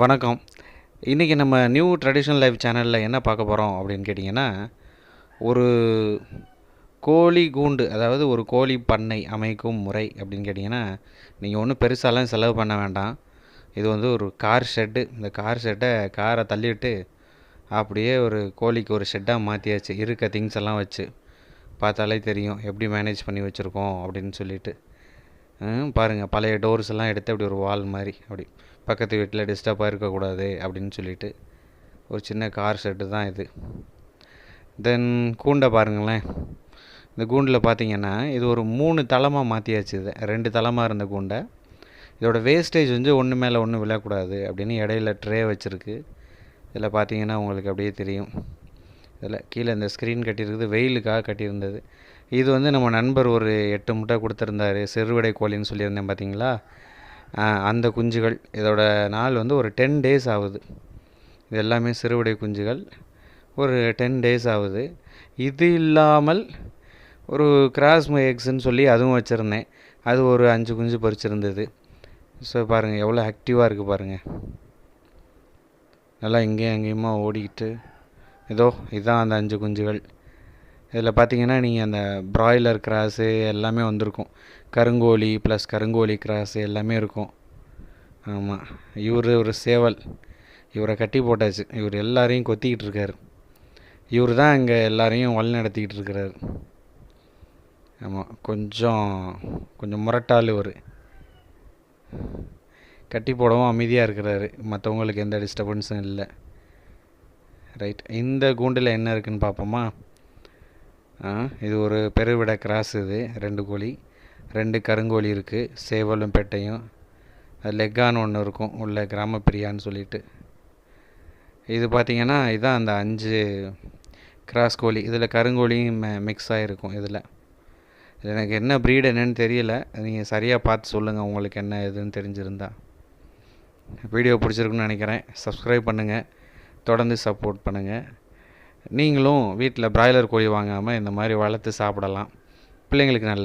வணக்கம். இன்றைக்கி நம்ம நியூ ட்ரெடிஷ்னல் லைஃப் சேனலில் என்ன பார்க்க போகிறோம் அப்படின்னு கேட்டிங்கன்னா ஒரு கோழி கூண்டு அதாவது ஒரு கோழி பண்ணை அமைக்கும் முறை அப்படின்னு கேட்டிங்கன்னா நீங்கள் ஒன்றும் பெருசாலாம் செலவு பண்ண வேண்டாம். இது வந்து ஒரு கார் ஷெட்டு இந்த கார் ஷெட்டை காரை தள்ளிவிட்டு அப்படியே ஒரு கோழிக்கு ஒரு ஷெட்டாக மாற்றியாச்சு இருக்க திங்ஸ் எல்லாம் வச்சு பார்த்தாலே தெரியும். எப்படி மேனேஜ் பண்ணி வச்சுருக்கோம் அப்படின்னு சொல்லிட்டு. பாருங்கள் பழைய டோர்ஸ் எல்லாம் எடுத்து அப்படி ஒரு வால் மாதிரி அப்படி பக்கத்து வீட்டில் டிஸ்டர்பாக இருக்கக்கூடாது அப்படின்னு சொல்லிட்டு ஒரு சின்ன கார் செட்டு தான் இது. தென் கூண்டை பாருங்களேன். இந்த கூண்டில் பார்த்தீங்கன்னா இது ஒரு மூணு தளமாக மாற்றியாச்சு இது. ரெண்டு தளமாக இருந்த கூண்டை. இதோட வேஸ்டேஜ் வந்து ஒன்று மேலே ஒன்று விழக்கூடாது அப்படின்னு இடையில ட்ரே வச்சுருக்கு. இதில் பார்த்தீங்கன்னா உங்களுக்கு அப்படியே தெரியும். இதில் கீழே இந்த ஸ்க்ரீன் கட்டியிருக்குது வெயிலுக்காக கட்டியிருந்தது. இது வந்து நம்ம நண்பர் ஒரு எட்டு முட்டை கொடுத்துருந்தாரு. சிறுவிடை கோழின்னு சொல்லியிருந்தேன் பார்த்தீங்களா? அந்த குஞ்சுகள் இதோட நாள் வந்து ஒரு டென் டேஸ் ஆகுது. இது எல்லாமே சிறுவிடை குஞ்சுகள். ஒரு டென் டேஸ் ஆகுது. இது இல்லாமல் ஒரு கிராஸ் எக்ஸ்ன்னு சொல்லி அதுவும் வச்சுருந்தேன். அது ஒரு அஞ்சு குஞ்சு பறிச்சிருந்தது. ஸோ பாருங்கள் எவ்வளோ ஆக்டிவாக இருக்குது பாருங்கள் நல்லா இங்கேயும் அங்கேயுமா ஓடிக்கிட்டு. இதோ இதுதான் அந்த அஞ்சு குஞ்சுகள். இதில் பார்த்தீங்கன்னா நீங்கள் அந்த பிராய்லர் கிராஸு எல்லாமே வந்திருக்கும். கருங்கோழி ப்ளஸ் கருங்கோழி கிராஸு எல்லாமே இருக்கும். ஆமாம் இவர் ஒரு சேவல். இவரை கட்டி போட்டாச்சு. இவர் எல்லாரையும் கொத்திக்கிட்டு இருக்கார். இவர் தான் இங்கே எல்லாரையும் வழி நடத்திக்கிட்டு இருக்கிறார். ஆமாம் கொஞ்சம் கொஞ்சம் முரட்டாள் இவர். கட்டி போடவும் அமைதியாக இருக்கிறாரு. மற்றவங்களுக்கு எந்த டிஸ்டர்பன்ஸும் இல்லை. ரைட் இந்த கூண்டில் என்ன இருக்குதுன்னு பார்ப்போமா? இது ஒரு பெருவிட கிராஸ் இது ரெண்டு கோழி. ரெண்டு கருங்கோழி இருக்குது சேவலும் பெட்டையும். லெக்கான்னு ஒன்று இருக்கும் உள்ள கிராமப்பிரியான்னு சொல்லிட்டு. இது பார்த்தீங்கன்னா இதுதான் அந்த அஞ்சு கிராஸ் கோழி. இதில் கருங்கோழியும் மிக்ஸ் ஆகிருக்கும் இதில். எனக்கு என்ன ப்ரீட் என்னன்னு தெரியல. நீங்கள் சரியாக பார்த்து சொல்லுங்கள் உங்களுக்கு என்ன எதுன்னு தெரிஞ்சிருந்தா. வீடியோ பிடிச்சிருக்குன்னு நினைக்கிறேன். சப்ஸ்கிரைப் பண்ணுங்கள் தொடர்ந்து சப்போர்ட் பண்ணுங்கள் நீங்களும் வீட்டில் பிராய்லர் கோழி வாங்காமல் இந்த மாதிரி வளர்த்து சாப்பிடலாம். பிள்ளைங்களுக்கு நல்லது.